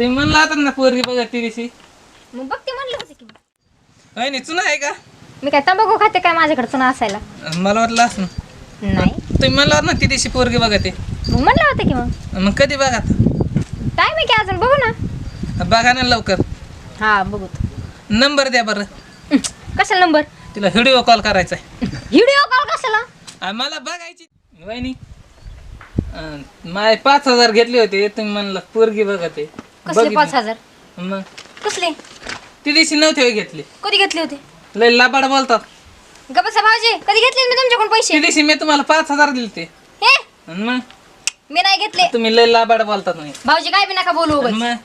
तुम्ही म्हणला होता ना पोरगी बघा ती दिवशी मग बघते म्हणलं होते की वहिनी चुना आहे का? मी काय तंबाखू खाते काय माझ्याकडे चुना असायला? मला वाटलं असं. नाही. तुम्ही म्हणला ना ती दिवशी पोरगी बघा ते. मग म्हणलं होतं की मग. मग कधी बघा आता? टाइम आहे की अजून? बघू ना. बघा ना लवकर. हा बघू. नंबर द्या बरं. कशाला नंबर? तिला व्हिडिओ कॉल करायचा आहे. व्हिडिओ कॉल कशाला? मला बघायची. वहिनी अं, माय पाच हजार घेतले होते. तुम्ही म्हणला पोरगी बघा ते. कसले बघितली. पाच हजार? मग? कसले? ती दिवशी नव्हते होय घेतले. कधी घेतले होते? लय लाबाड बोलतात. गप्पा भाऊजी कधी घेतले मी तुमच्याकडून ती पैसे दिवशी मी तुम्हाला पाच हजार दिले ते हे? आणि मग? मी नाही घेतले. तुम्ही लय लाबाड बोलतात नाही भाऊजी काय बी नका बोलू आणि उगाच. मग?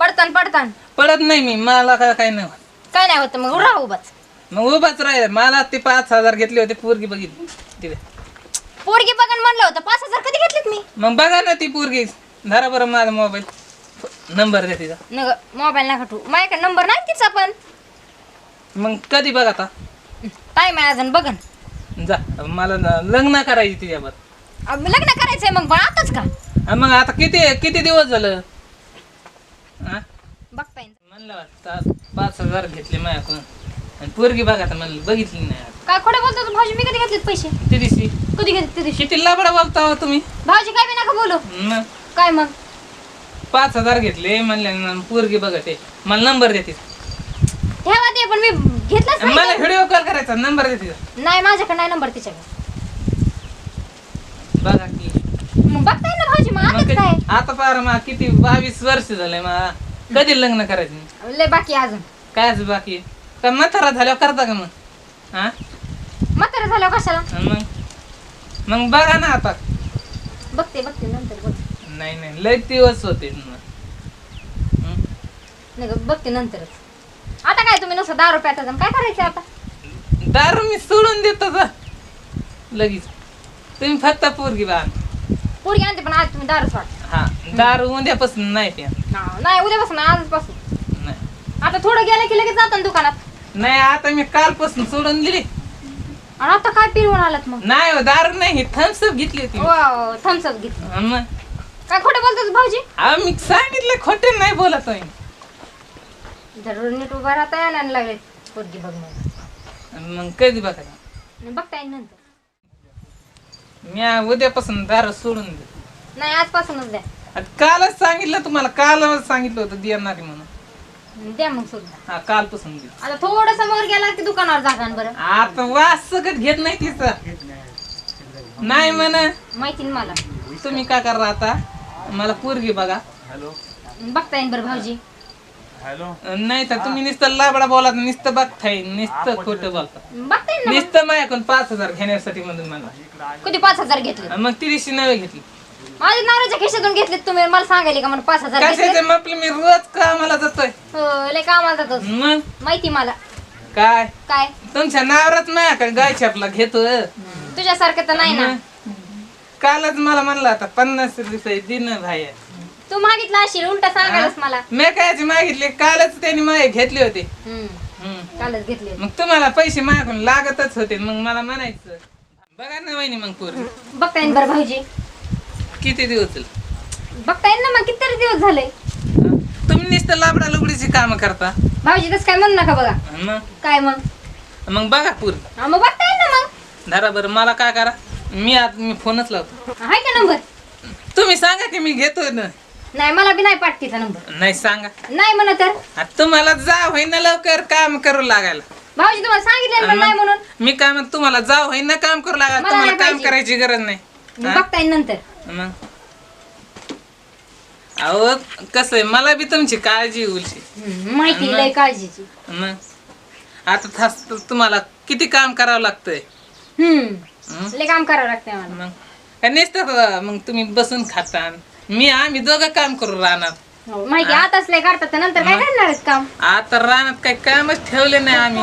पडतान पडतान. पडत नाही मी मला काय काय नाही होत. काय नाही होत मग राहू उभाच मग उभाच राहील. मला ते पाच हजार घेतले होते पोरगी बघितली. तिथे पोरगी बघन म्हणलं होतं पाच हजार कधी घेतलेत मी? मग बघा ना ती पोरगी. धरा बरं माझा मोबाईल. नंबर द्या तिचा. नग मोबाईल नका ठेवू. माझ्याकडे नंबर नाही तिचा पण. मग कधी बघा आता? टाइम आहे अजून बघन जा मला ना लग्न करायची तिच्यावर. अं, लग्न करायचंय मग पण आताच का? मग आता किती किती दिवस झालं? हा? बघता येईल म्हणलं वाटतं पाच हजार घेतले माझ्याकडून. आणि पोरगी बघा आता म्हणलं बघितली नाही. काय खोटं बोलतो तू भाऊजी मी कधी घेतलेत पैसे? ती दिवशी कधी घेतले ते दिवशी किती लाबडा बोलता हो तुम्ही? भाऊजी काय बी नका बोलू. मग? काय मग? पाच हजार घेतले म्हणले पोरगी बघा ते. मला नंबर देते. ठेवा ते पण मी घेतलाच नाही मला व्हिडिओ कॉल करायचा नंबर देते. नाही माझ्याकडे नाही नंबर तिच्याकडे. बघा की. मग बघता येईल ना भाऊजी मग मग आताच काय? कधी- आता पार मग किती बावीस वर्ष झाले मग कधी लग्न करायचं? लय बाकी आहे अजून. काय असं बाकी? का म्हातारा झाल्यावर करता का मग? हा म्हातारा झाल्यावर कशाला? आणि मग मग बघा ना आता. बघते बघते नंतर बघ नाही नाही. लय दिवस होते. हं? नाही गं, बघते नंतरच. आता काय तुम्ही नुसतं दारू प्याता जाऊन? काय करायचं आता? दारू मी सोडून देतो का लगेच. तुम्ही फक्त पोरगी बा पोरगी आणते पण आज तुम्ही दारू सोडा. हा दारू उद्यापासून नाही प्या हा, नाही उद्यापासून आजपासून. नाही. आता थोडं गेलं की लगेच जातं ना दुकानात. नाही आता मी कालपासून सोडून दिली. आणि आता काय पिरवून आलात मग? नाही हो, दारू नाही थम्सअप घेतली होती. थम्सअप घेतलं. हं मग? काय खोटं बोलतो भाऊजी? हा मी सांगितलं खोटे नाही बोलत आहे. जर नीट उभा राहता यायला नाही लागले. पोरगी बघ मग. मग कधी बघा बघता येईल नंतर. मी उद्यापासून दारू सोडून दे नाही आजपासूनच द्या. आता कालच सांगितलं तुम्हाला कालच सांगितलं होतं देणार म्हणून. द्या मग सुद्धा हा कालपासून दे आता थोडं समोर गेला की दुकानावर जागा बरं. आता वास सगळं घेत नाही तिचं नाही म्हणा. माहिती ना मला. तुम्ही काय करा आता? मला पोरगी बघा. बघता येईल बरं भाऊजी. नाही तर तुम्ही नुसतं लाबडा बोला नुसतं बघताय नुसतं खोटं बोलता. बघता येईल ना नुसतं माझ्याकडून पाच हजार घेण्यासाठी म्हणून मला. मग. कधी पाच हजार घेतले मग ती दिवशी नवे घेतली. माझ्या नवऱ्याच्या खिशातून घेतले तुम्ही मला सांगायले का मला पाच हजार घेतले कशाचे म्हटलं मी रोज कामाला जातोय. हो लय कामाला जातो. मग? माहिती मला. काय? काय? तुमच्या नावरात माझ्याकडे गाय छापला घेतो तुझ्यासारखं तर नाही ना. मग? कालच मला म्हणला आता पन्नास रुपये दिन भाई तू मागितला असेल उलटा सांगायलाच मला. मी कायचे मागितले? कालच त्यांनी माझे घेतले होते. हम्म, हम्म. कालच घेतले मग तुम्हाला पैसे माझ्याकडून लागतच होते मग मला म्हणायचं बघा ना वहिनी मग पोर. बघता येईल बरं भाऊजी. किती दिवस झाले? बघता येईल ना मग किती दिवस झाले. हा? तुम्ही नुसतं लाबडा लुगडीची काम करता. भाऊजी तसं काय म्हणू नका बघा. मग? काय मग? मग बघा पूर. हा, मग बघता येईल ना मग. धरा बरं मला काय करा? मी आज मी फोनच लावतो. आहे का नंबर? तुम्ही सांगा की मी घेतोय ना. नाही मला बी नाही पाठ तिचा नंबर. नाही सांगा. नाही म्हणा तर? आता तुम्हाला जा होईना लवकर काम करू लागायला. भाऊजी तुम्हाला सांगितलं ना नाही म्हणून. मी काय म्हणतो तुम्हाला जा होईना काम करू लागायला. मला तुम्हाला नाही काम पाहिजे. करायची गरज नाही. मग हा? बघता येईल नंतर. मग? अहो कसं आहे मला बी तुमची काळजी हम्म, माहिती लय काळजीची. मग? आता थास तुम्हाला किती काम करावं लागतंय? हम्म. हं? लय काम करावं लागतंय मला. मग? काय नुसतं मग तुम्ही बसून खाता. मी आम्ही दोघं काम करू राहणार. हो, माहिती आताच लय काढतात तर नंतर काय करणार काम? आता रानात काही कामच ठेवले नाही आम्ही.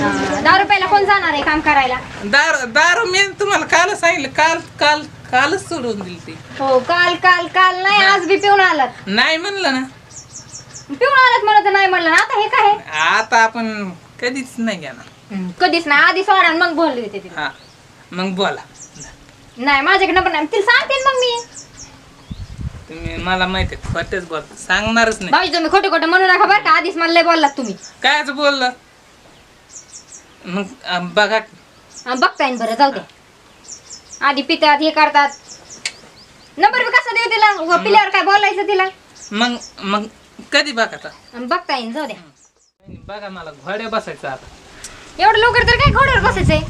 हा, दहा रुपयाला कोण जाणार आहे काम करायला? दारू दारू मी तुम्हाला काल सांगितलं काल काल कालच सोडून दिली ती. हो काल काल काल नाही आज बी पिऊन आलात. नाही म्हणलं ना. पिऊन आलात म्हणत नाही म्हणलं ना आता हे काय आहे? आता आपण कधीच नाही घेणार. कधीच नाही आधी सोडा आणि मग बोलले होते हा. मग बोला. नाही माझ्याकडे नंबर नाही. तिला सांगते ना मग मी. तुम्ही मला माहिती आहे खोटेच बोल सांगणारच नाही. भाऊजी तुम्ही खोटे खोटे म्हणू नका बरं का. आधीच मला लय बोललात तुम्ही. कायच बोललं? मग अं, बघा. हा, बघता येईन बरं जाऊ दे. आधी पितात हे करतात. नंबर बी कसा देऊ तिला? उगा पिल्यावर काय बोलायचं तिला? मग मग कधी बघा आता? आणि बघता येईन जाऊ दे. बघा मला घोड्या बसायचं आता. एवढं लवकर तर काय घोड्यावर बसायचंय?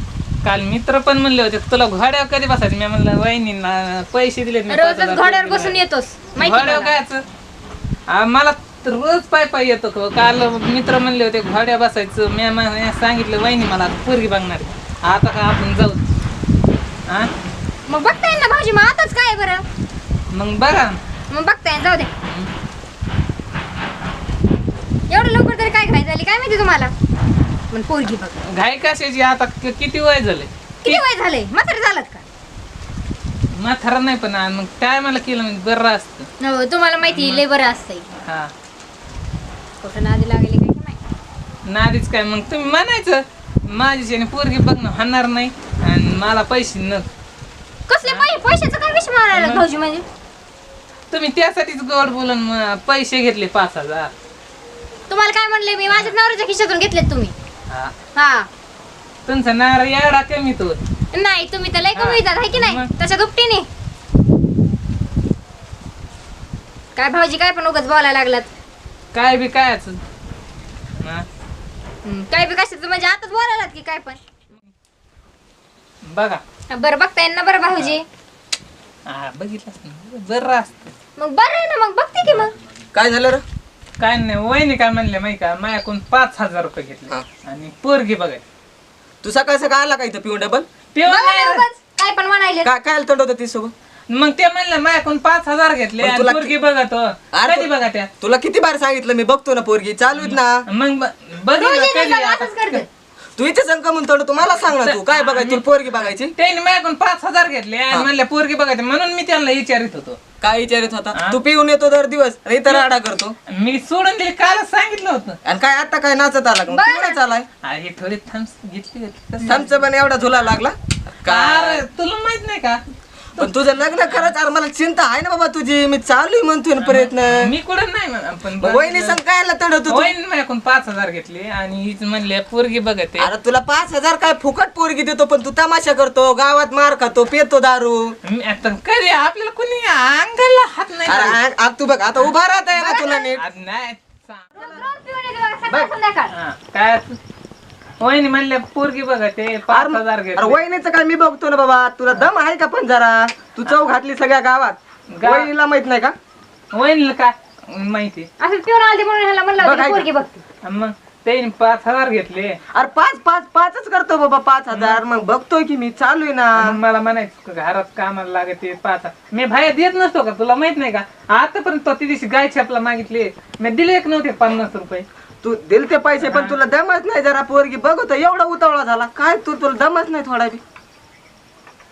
काल मित्र पण म्हणले होते तुला घोड्यावर कधी बसायचं? मी म्हणलं वहिनी पैसे दिले रोजच घोड्यावर बसून येतोस घोड्यावर मला. कायच आ, मला तर रोज पाय पाय येतो तो. काल मित्र म्हणले होते घोड्या बसायचं. मी मी सांगितलं वहिनी मला पोरगी बघणार आहे. आता का आपण जाऊ? हा मग बघता येईन ना भाऊजी मग आताच काय बरं? मग बघा. मग बघता येईन जाऊ दे एवढं लवकर तरी काय घाई झाली? काय माहिती तुम्हाला? पण पोरगी बघ. घाई कशाची आता? कि- किती वय झाले? किती वय झाले? म्हातारे झालात का? म्हातारा नाही पण आ, मग काय मला केलं? म्हणजे बरं असतं. हो तुम्हाला माहिती लय बरं असतंय. हा. कुठं नादी लागली काय की नाही? नादीच काय? मग तुम्ही म्हणायचं. माझ्याच्याने पोरगी बघणं होणार नाही आणि मला पैसे न कसले पैसे पैशाचं काय विषय मारायला मग? भाऊजी म्हणजे? तुम्ही त्यासाठीच गोड बोलून म- पैसे घेतले पाच हजार. तुम्हाला काय म्हणले? मी माझ्याच नवऱ्याच्या खिशातून घेतलेत तुम्ही. हा. हा. तुमचा नारा एवढा कमी तो. नाही तुम्ही तर लय. कमी आहे की नाही? मग? त्याच्या दुपटीने. काय भाऊजी काय पण उगाच बोलायला लागलात? काय बी कायच हा, हम्म, काय बी कशाचं म्हणजे आताच बोलायलात की काय पण? बघा. बरं बघता येईल ना बरं भाऊजी. हा बघितलं बरं असतं. मग बरं आहे ना मग बघते की मग. काय झालं रे? काय नाही वहिनी काय म्हणले माहिती का माझ्याकडून पाच हजार रुपये घेतले. आणि पोरगी बघाय तू सकाळ सकाळ आला का इथं पिऊन डबल? ते बघा नाही. ना रे. उगाच, काय पण म्हणायले. काय काय तंड होतं ती सोबत मग ते म्हणलं माझ्याकडून पाच हजार घेतले पण आणि तुला पोरगी बघतो अरे कधी तू- बघा त्या? तुला किती बार सांगितलं मी बघतो ना पोरगी चालू आहेत ना. मग ब- रोज बघितलं येते कधी जाऊन आता. असंच करते. तू इथे संक म्हणतो तू मला सांग ना तू. काय बघायची पोरगी बघायची? त्याने माझ्याकडून पाच हजार घेतले आणि म्हणले पोरगी बघायचे. म्हणून मी त्यांना विचारित होतो. काय विचारित होता? तू पिऊन येतो दर दिवस. आणि इथं राडा करतो. मी सोडून दिली कालच सांगितलं होतं. आणि काय आता काय नाचत आला का? मग आलाय अरे थोडी थम्स घेतली होती? थमचं पण एवढा झुला लागला? काय अरे, तुला माहीत नाही का? पण तुझं लग्न खरंच अरे मला चिंता आहे ना बाबा तुझी. मी चालू आहे म्हणतोय ना प्रयत्न. मी कुठं नाही म्हणा, पण मग वहिनी संग काय तंड होतो तू? वहिनी माझ्याकडून पाच हजार घेतले आणि हीच म्हणले पोरगी बघते अरे तुला पाच हजार काय फुकट पोरगी देतो पण तू तमाशा करतो गावात मार खातो पितो दारू. मी आता कधी आपल्याला कुणी अंगाला हात नाही अरे लावत. आ- आ- तू बघ आता उभा राहत आहे ना तुला नीट. आज नाही सांग. रोज रोज पिऊन येते बघा, सकाळ संध्याकाळ. हा, काय वहिनी म्हणले पोरगी बघते पाच हजार अरे घेतले. वहिनीचं काय मी बघतो ना बाबा तुला दम आहे का पण जरा? तू चौ घातली सगळ्या गावात. गा- वहिनीला माहीत नाही का? वहिनीला काय? माहिती. असं पिऊन आलते म्हणून ह्याला म्हणलं बघ, होतं ऐक. की पोरगी बघते. आणि मग त्याने पाच हजार घेतले. अरे पाच पाच पाचच करतो बाबा पाच हजार. मग बघतोय की मी चालू आहे ना. मग मला म्हणायचं घरात कामाला लागते पाच मी बाहेर देत नसतो का? तुला माहीत नाही का? आतापर्यंत तो ती दिवशी गाय छापला मागितली. मी दिले एक नव्हते पन्नास रुपये. तू दिल ते पैसे पण तुला दमच नाही जरा पोरगी. बघतो एवढा उतावळा झाला. काय तू तुला दमच नाही थोडा बी?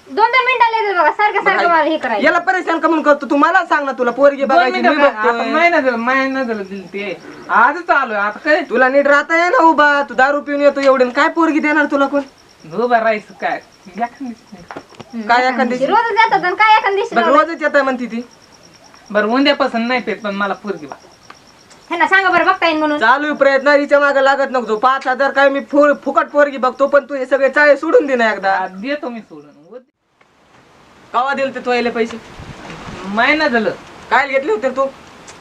दोन दोन मिनिटाला येते बघा सारखं सारखं मला हे करायचं याला परेशान का म्हणून करतो? तू मला सांग ना तुला पोरगी दोन बघायची मी बघतोय. महिना झाला महिना झाला दिली ते. आजच आलोय आता काय? तुला नीट राहता ये ना उभा. तू दारू पिऊन येतो एवढे काय पोरगी देणार तुला कोण? उभा राहायचं काय? एखाद काय एखादी रोजच जातात आणि काय एखाद दिवशी बघ रोजच येत आहे म्हणती ती. बरं उद्यापासून नाही पेत पण मला पोरगी बघ. ह्यांना सांगा बरं बघता येईल म्हणून. चालू आहे प्रयत्न हिच्या मागे लागत नको पाच हजार काय मी फु- फुकट पोरगी बघतो पण तू हे सगळे चाळे सोडून दे ना एकदा. देतो मी सोडून. कवा दिल ते तो यायले पैसे? महिना झालं. काय घेतले होते तू?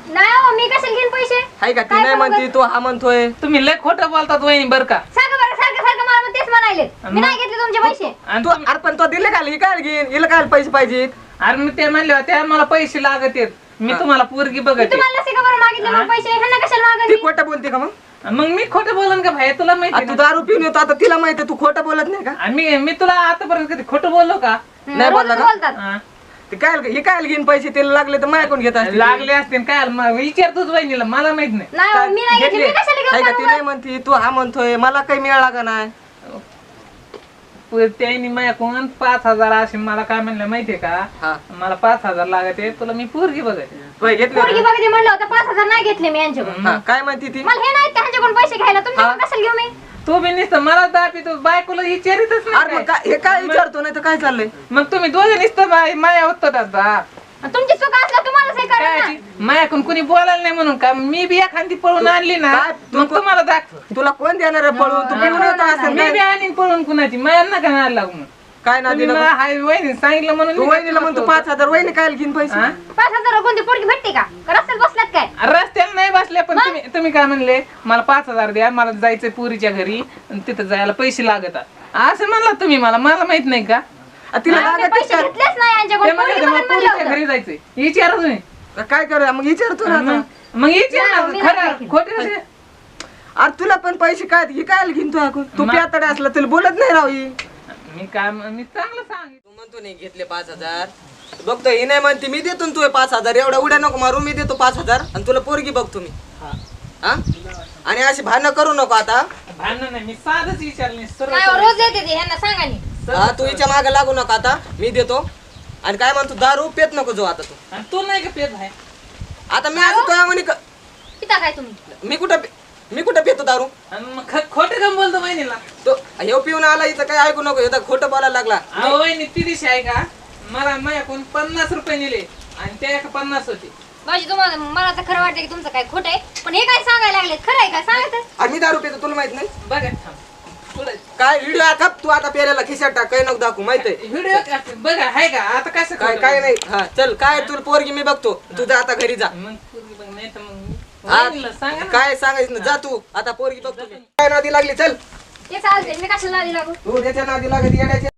नाही हो मी कशाला घेईन पैसे? हाय का ती काय नाही करू म्हणती तू हा म्हणतोय. तुम्ही लय खोटं बोलतात वहिनी बरं का? सांगा बरं सारखं सारखं मला तेच म्हणायले मी? नाही घेतले तुमचे पैसे. आणि तू अरे पण तो दिले काय काय घेईन हिला काय पैसे पाहिजेत? अरे मी ते म्हणले होते मला पैसे लागत आहेत. मी तुम्हाला पोरगी बघते तुम्हाला मागितले मग पैसे ह्यांना कशाला ती खोटं बोलते का मग? मग मी खोटं बोलन का भाई? तुला माहिती आता तू दारू पिऊन येतो आता तिला माहिती तू खोटं बोलत नाही का? आणि मी मी तुला आतापर्यंत कधी खोटं बोललो का? नाही बोलला का? बोलतात. हा. ते काय हे काय घेईन पैसे? तिला लागले तर माझ्याकडून घेत असते. लागले असते काय? मग विचारतोच वहिनीला मला माहीत नाही. नाही हो, मी नाही घेतले. मी. कशाला ती नाही म्हणती तू हा म्हणतोय मला काही मिळाला का नाही? प- त्यांनी माझ्याकडून पाच हजार असे मला काय म्हणलं माहितीये का? हा. मला पाच हजार लागत आहे तुला मी पोरगी बघते होय, घेतले पोरगी होते? बघते म्हणलं होतं पाच हजार नाही घेतले मी यांच्याकडून. हा, काय म्हणती ती? मला हे नाही ह्यांच्याकडून पैसे घ्यायला? तुमच्याकडून कशाला घेऊ मी? तू बी नुसतं मला दापी तू बायकोला विचारितच अरे मग नाही काय हे काय विचारतो नाही तर काय चाललंय? मग तुम्ही दोघे नुसतं बाय माया उत्तर आणि तुमची चूक असल्या हे ना मायाकडून कुणी बोलायला नाही म्हणून का? मी बी एखादी पळून आणली ना काय? मग तुम्हाला दाखव तुला कोण देणार आहे पळून? तू पिऊन येतो असेल मी बी काय? आणीन पळून कुणाची. माया नका ना लागू मग काय ना तुम्ही दिलं मला हाय वहिनी सांगितलं म्हणून तू मी वहिनीला म्हणतो पाच हजार वहिनी काय घेईन पैसे? हा? पाच हजार कोणती पोरगी भेटते का? का रस्त्यात बसल्यात काय? रस्त्याला नाही बसले पण तुम्ही तुम्ही काय म्हणले मला पाच हजार द्या मला जायचंय पुरीच्या घरी आणि तिथं जायला पैसे लागतात. असं म्हणला तुम्ही मला मला माहीत नाही का? आ, तिला आम्ही लागत पैसे घेतलेच नाही ते यांच्याकडून म्हणले पोरगी मला बघायला म्हणलं पुरीच्या होतं. घरी जायचंय. विचारा तुम्ही. काय करूया? मग विचारतो ना आता. मग मग विचार नाही, मी नाही खरं ऐकलं. खोटे कसे अरे तुला पण पैसे काय ही काय घेईन तू ऐकून तू मा- प्यातडे असला तुला बोलत नाही राव ही. मी काय मी चांगलं सांगितलं तू म्हणतो नाही घेतले पाच हजार. बघतो ही नाही म्हणते मी देतो ना तुझे पाच हजार. एवढ्या उड्या नको मारू मी देतो पाच हजार. आणि तुला पोरगी बघतो मी. हा. आणि अशी भांडणं करू नको आता. भांडण नाही मी साधच विचारले सरळ नाही, सरळ. रोज येते ते ह्यांना सांगा नी. हा तू हिच्या मागे लागू नका आता. मी देतो. आणि काय म्हणतो दारू पेत नको जो आता तू. आणि तू नाही का पेत आहे आता मी असं तुझ्या म्हणे क- पिता काय तुम्ही? मी कुठं पे- मी कुठं पेतो दारू? आणि मग ख- खोटं कम बोलतो वहिनीला. तो ह्यो पिऊन आला इथं काही ऐकू नको इथं खोटं बोलायला लागला. अहो वहिनी ती दिवशी आहे का? मला माझ्याकडून पन्नास रुपये नेले आणि त्या एका पन्नास होते. माझी तुम्हाला मला तर खरं वाटतं की तुमचं काय खोटं आहे पण हे काय सांगायला लागले खरं आहे का? सांगत आणि मी दारू पेतो तुला माहीत नाही? बघा. काय व्हिडिओ का तू आता पेल्याला खिशात टाक काही नको दाखवू माहीत आहे? व्हिडिओ का- बघा आहे का? आता कसं काय काय बोलतो? नाही. हा चल काय तुला पोरगी मी बघतो. तुझं आता घरी जा. मग पोरगी बघ, नाही तर मग हा, वहिनीला सांगा ना. काय सांगायचं ना जा तू. आता पोरगी बघतो. मी. काय नादी लागली? चल. ते चालते मी कशाला आली लागू? तू त्याच्या नादी लागत येण्याच्या